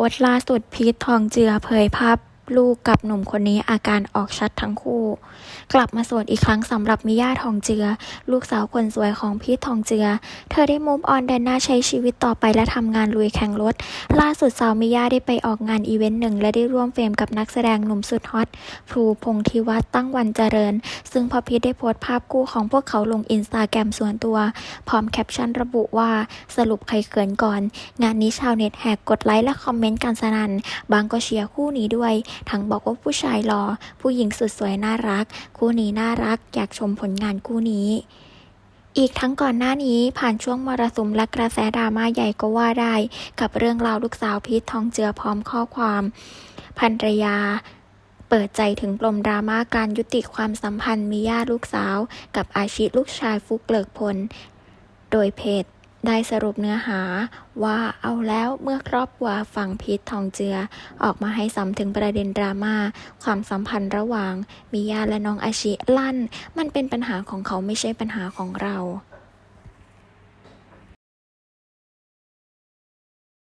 พสต์ล่าสุดพีททองเจือเผยภาพ ลูกกับหนุ่มคนนี้อาการออกชัดทั้งคู่ กลับมาโสดอีกครั้งสำหรับมิย่าทองเจือ ลูกสาวคนสวยของพีททองเจือ เธอได้มุมออนเดินหน้าใช้ชีวิตต่อไปและทำงานลุยแข่งรถ ล่าสุดสาวมิย่าได้ไปออกงานอีเวนต์หนึ่ง และได้ร่วมเฟรมกับนักแสดงหนุ่มสุดฮอตพลูพงษ์ทิวัฒน์ตั้งวันเจริญ ซึ่งพอพีทได้โพสต์ภาพคู่ของพวกเขาลงอินสตาแกรมส่วนตัว พร้อมแคปชั่นระบุว่าสรุปใครเขินก่อน งานนี้ชาวเน็ตแหกกดไลค์และคอมเมนต์กันสนั่นบางก็เชียร์คู่นี้ด้วยทั้งบอกว่าผู้ชายหล่อผู้หญิงสุดสวยน่ารัก คู่นี้น่ารักอยากชมผลงานคู่นี้อีกทั้งก่อนหน้านี้ผ่านช่วงมรสุมและกระแสดราม่าใหญ่ก็ว่าได้ กับเรื่องราวลูกสาวพีททองเจือพร้อมข้อความภรรยา เปิดใจถึงปมดราม่าการยุติความสัมพันธ์มิย่าลูกสาว กับอาชิลูกชายฟุกเลิกพล โดยเพจ ได้สรุปเนื้อหาว่าเอาแล้วเมื่อครอบครัวฝั่งพีททองเจือ ออกมาให้ซ้ำถึงประเด็นดราม่าความสัมพันธ์ระหว่างมิยาและน้องอาชิลั่น มันเป็นปัญหาของเขาไม่ใช่ปัญหาของเรา